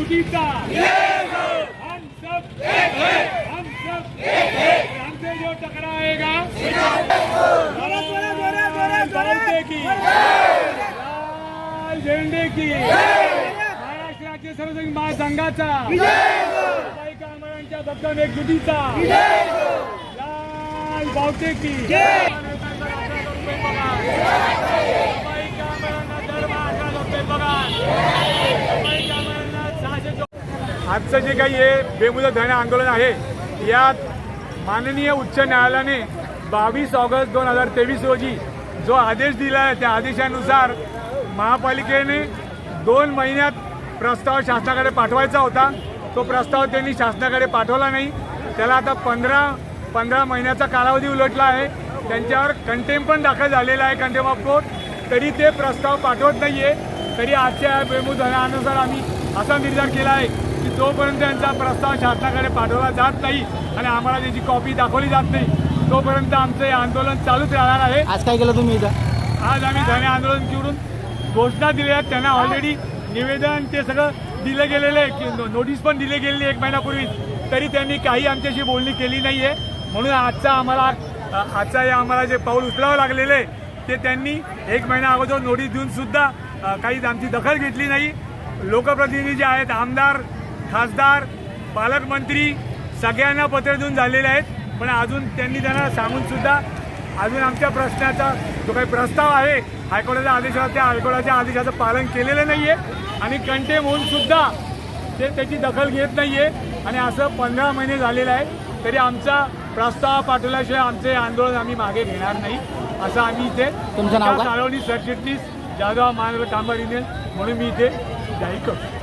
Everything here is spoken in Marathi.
युतीचा हम सब एक है। हम सब हमसे जो टकराएगा। लाल की लाल झेंडे की। महाराष्ट्र राज्य सर्वसंघ महासंघाचा। बाई कामगारांच्या भक्कम एकजुटीचा लाल बावटे की आजचं जे काही हे बेमुदत धरणे आंदोलन आहे यात माननीय उच्च न्यायालयाने बावीस ऑगस्ट दोन हजार तेवीस रोजी जो आदेश दिला आहे त्या आदेशानुसार महापालिकेने दोन महिन्यात प्रस्ताव शासनाकडे पाठवायचा होता. तो प्रस्ताव त्यांनी शासनाकडे पाठवला नाही. त्याला आता पंधरा पंधरा महिन्याचा कालावधी उलटला आहे. त्यांच्यावर कंटेम पण दाखल झालेला आहे कंटेम ऑफ कोर्ट तरी ते प्रस्ताव पाठवत नाही आहे तरी आजच्या बेमुदनानुसार आम्ही असा निर्धार केला आहे. जोपर्यंत त्यांचा प्रस्ताव शासनाकडे पाठवला जात नाही आणि आम्हाला त्याची कॉपी दाखवली जात नाही तोपर्यंत आमचं हे आंदोलन चालूच राहणार आहे. आज काय केलं तुम्ही इथं? आज आम्ही धरणे आंदोलन चिडून घोषणा दिल्या आहेत. त्यांना ऑलरेडी निवेदन ते सगळं दिलं गेलेलं आहे. नोटीस पण दिली गेलेली एक महिन्यापूर्वी. तरी त्यांनी काही आमच्याशी बोलणी केली नाही आहे म्हणून आजचा आम्हाला आजचा हे आम्हाला जे पाऊल उचलावं लागलेलं आहे ते त्यांनी एक महिना अगोदर नोटीस देऊन सुद्धा काही आमची दखल घेतली नाही. लोकप्रतिनिधी जे आहेत आमदार खासदार पालकमंत्री सगळ्यांना पत्र देऊन झालेले आहेत. पण अजून त्यांनी त्यांना सांगून सुद्धा अजून आमच्या प्रश्नाचा जो काही प्रस्ताव आहे हायकोर्टाच्या आदेशाला त्या हायकोर्टाच्या आदेशाचं पालन केलेलं नाही आहे आणि कंटेम होऊन सुद्धा ते त्याची दखल घेत नाही आहे आणि असं पंधरा महिने झालेलं आहे तरी आमचा प्रस्ताव पाठवल्याशिवाय आमचे आंदोलन आम्ही मागे घेणार नाही असं आम्ही इथे तुमचं नाव सरचिटणीस जाधव महानगर कामगार युनियन म्हणून मी इथे जाहीर करतो.